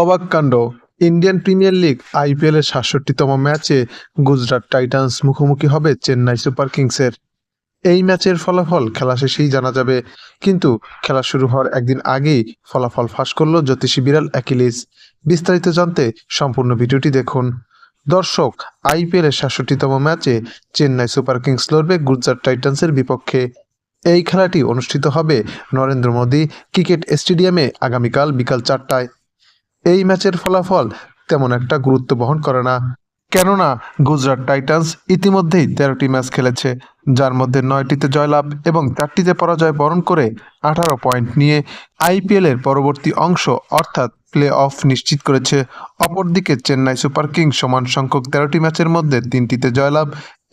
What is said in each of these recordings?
অবাক কাণ্ড। Indian premier league IPL এর সাতষট্টিতম ম্যাচে গুজরাট টাইটান্স মুখোমুখি হবে চেন্নাই সুপার কিংসের। এই ম্যাচের ফলাফল খেলা শেষেই জানা যাবে। কিন্তু খেলা শুরু হওয়ার একদিন আগেই ফলাফল ফাঁস করল জ্যোতিষী বিড়াল অ্যাকিলিস। বিস্তারিত জানতে সম্পূর্ণ ভিডিওটি দেখুন। দর্শক আইপিএল এর সাতষট্টিতম ম্যাচে চেন্নাই সুপার কিংস লড়বে গুজরাট টাইটান্সের বিপক্ষে। এই খেলাটি অনুষ্ঠিত হবে নরেন্দ্র মোদী ক্রিকেট স্টেডিয়ামে আগামীকাল বিকাল চারটায়। এই ম্যাচের ফলাফল তেমন একটা গুরুত্ব বহন করে না। কেননা, গুজরাট টাইটান্স ইতিমধ্যেই তেরোটি ম্যাচ খেলেছে, যার মধ্যে নয়টিতে জয়লাভ এবং চারটিতে পরাজয় বরণ করে আঠারো পয়েন্ট নিয়ে আইপিএল এর পরবর্তী অংশ অর্থাৎ প্লে অফ নিশ্চিত করেছে। অপরদিকে চেন্নাই সুপার কিংস সমান সংখ্যক তেরোটি ম্যাচের মধ্যে তিনটিতে জয়লাভ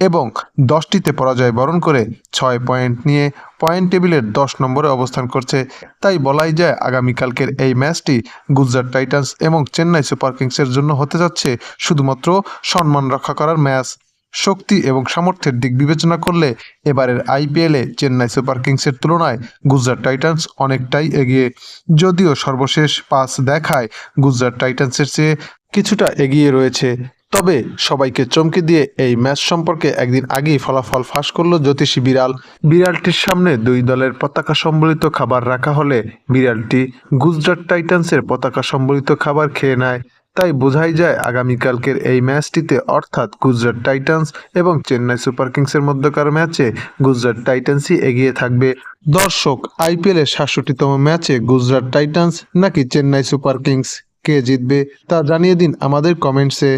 এবং দশটিতে পরাজয় বরণ করে ছয় পয়েন্ট নিয়ে পয়েন্ট টেবিলের দশ নম্বরে অবস্থান করছে। তাই বলাই যায় আগামীকালকের এই ম্যাচটি গুজরাট টাইটান্স এবং চেন্নাই সুপার কিংসের জন্য হতে যাচ্ছে শুধুমাত্র সম্মান রক্ষা করার ম্যাচ। শক্তি এবং সামর্থ্যের দিক বিবেচনা করলে এবারের আইপিএলে চেন্নাই সুপার কিংসের তুলনায় গুজরাট টাইটান্স অনেকটাই এগিয়ে। যদিও সর্বশেষ পাস দেখায় গুজরাট টাইটান্সের চেয়ে কিছুটা এগিয়ে রয়েছে। তবে সবাইকে চমকে দিয়ে এই ম্যাচ সম্পর্কে একদিন আগেই ফলাফল ফাঁস করল জ্যোতিষী বিড়াল। বিড়ালটির সামনে দুই দলের পতাকা সম্বলিত খাবার রাখা হলে বিড়ালটি গুজরাট টাইটান্সের পতাকা সম্বলিত খাবার খেয়ে নেয়। তাই বোঝাই যায় আগামীকালকের এই ম্যাচটিতে অর্থাৎ গুজরাট টাইটান্স এবং চেন্নাই সুপার কিংসের মধ্যকার ম্যাচে গুজরাট টাইটান্সই এগিয়ে থাকবে। দর্শক আইপিএল এর সাতষট্টিতম ম্যাচে গুজরাট টাইটান্স নাকি চেন্নাই সুপার কিংস কে জিতবে তা জানিয়ে দিন আমাদের কমেন্টসে।